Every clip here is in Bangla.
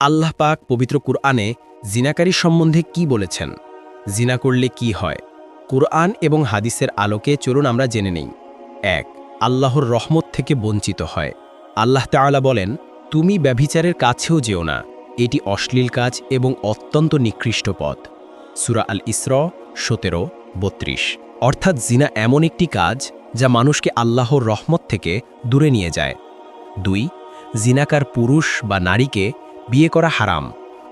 আল্লাহ পাক পবিত্র কুরআনে জিনাকারী সম্বন্ধে কি বলেছেন? জিনা করলে কি হয়? কুরআন এবং হাদিসের আলোকে চলুন আমরা জেনে নেই। এক, আল্লাহর রহমত থেকে বঞ্চিত হয়। আল্লাহ তাআলা বলেন, তুমি ব্যভিচারের কাছেও যেও না। এটি অশ্লীল কাজ এবং অত্যন্ত নিকৃষ্ট পথ। সুরা আল ইসর, সতেরো, বত্রিশ। অর্থাৎ জিনা এমন একটি কাজ যা মানুষকে আল্লাহর রহমত থেকে দূরে নিয়ে যায়। দুই, জিনাকার পুরুষ বা নারীকে বিয়ে করা হারাম,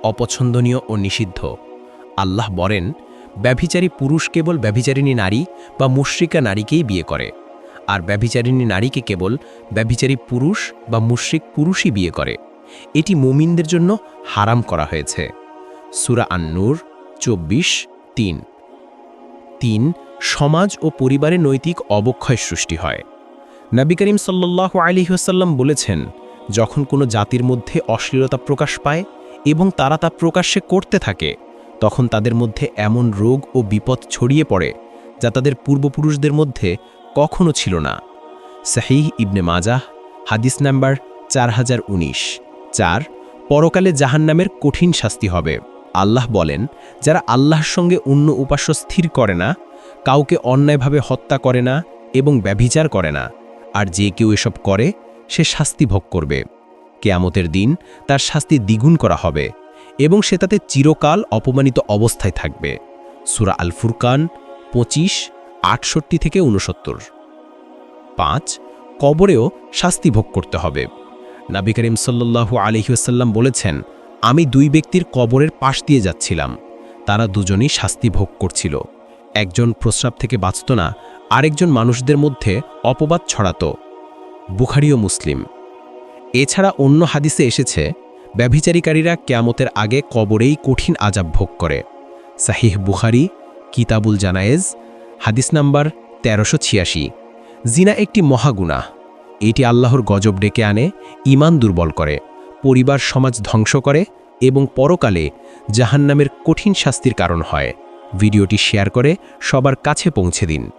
অপছন্দনীয় ও নিষিদ্ধ। আল্লাহ বলেন, ব্যভিচারী পুরুষ কেবল ব্যভিচারিণী নারী বা মুশ্রিকা নারীকেই বিয়ে করে, আর ব্যভিচারিণী নারীকে কেবল ব্যভিচারী পুরুষ বা মুশ্রিক পুরুষই বিয়ে করে। এটি মুমিনদের জন্য হারাম করা হয়েছে। সুরা আন্নুর, চব্বিশ, তিন। তিন, সমাজ ও পরিবারে নৈতিক অবক্ষয় সৃষ্টি হয়। নবী করিম সাল্লাহ আলিহাসাল্লাম বলেছেন যখন কোনো জাতির মধ্যে অশ্লীলতা প্রকাশ পায় এবং তারা তা প্রকাশ্যে করতে থাকে, তখন তাদের মধ্যে এমন রোগ ও বিপদ ছড়িয়ে পড়ে যা তাদের পূর্বপুরুষদের মধ্যে কখনো ছিল না। সাহিহ ইবনে মাজাহ, হাদিস নাম্বার চার হাজার উনিশ, চার, পরকালে জাহান্নামের কঠিন শাস্তি হবে। আল্লাহ বলেন, যারা আল্লাহর সঙ্গে অন্য উপাস্য স্থির করে না, কাউকে অন্যায়ভাবে হত্যা করে না এবং ব্যভিচার করে না। আর যে কেউ এসব করে সে শাস্তি ভোগ করবে। কেয়ামতের দিন তার শাস্তি দ্বিগুণ করা হবে এবং সে তাতে চিরকাল অপমানিত অবস্থায় থাকবে। সুরা আল ফুরকান পঁচিশ, আটষট্টি থেকে উনসত্তর পাঁচ, কবরেও শাস্তি ভোগ করতে হবে। নাবি করিম সাল্লু আলহিউসাল্লাম বলেছেন, আমি দুই ব্যক্তির কবরের পাশ দিয়ে যাচ্ছিলাম। তারা দুজনেই শাস্তি ভোগ করছিল। একজন প্রস্রাব থেকে বাঁচত না, আরেকজন মানুষদের মধ্যে অপবাদ ছড়াত। বুখারি ও মুসলিম। এছাড়া অন্য হাদিসে এসেছে, ব্যভিচারীকারীরা কেয়ামতের আগে কবরেই কঠিন আজাব ভোগ করে। সাহিহ বুখারি, কিতাবুল জানায়েজ, হাদিস নাম্বার তেরোশো ছিয়াশি। জিনা একটি মহাগুনাহ। এটি আল্লাহর গজব ডেকে আনে ইমান দুর্বল করে, পরিবার সমাজ ধ্বংস করে এবং পরকালে জাহান্নামের কঠিন শাস্তির কারণ হয়। ভিডিওটি শেয়ার করে সবার কাছে পৌঁছে দিন।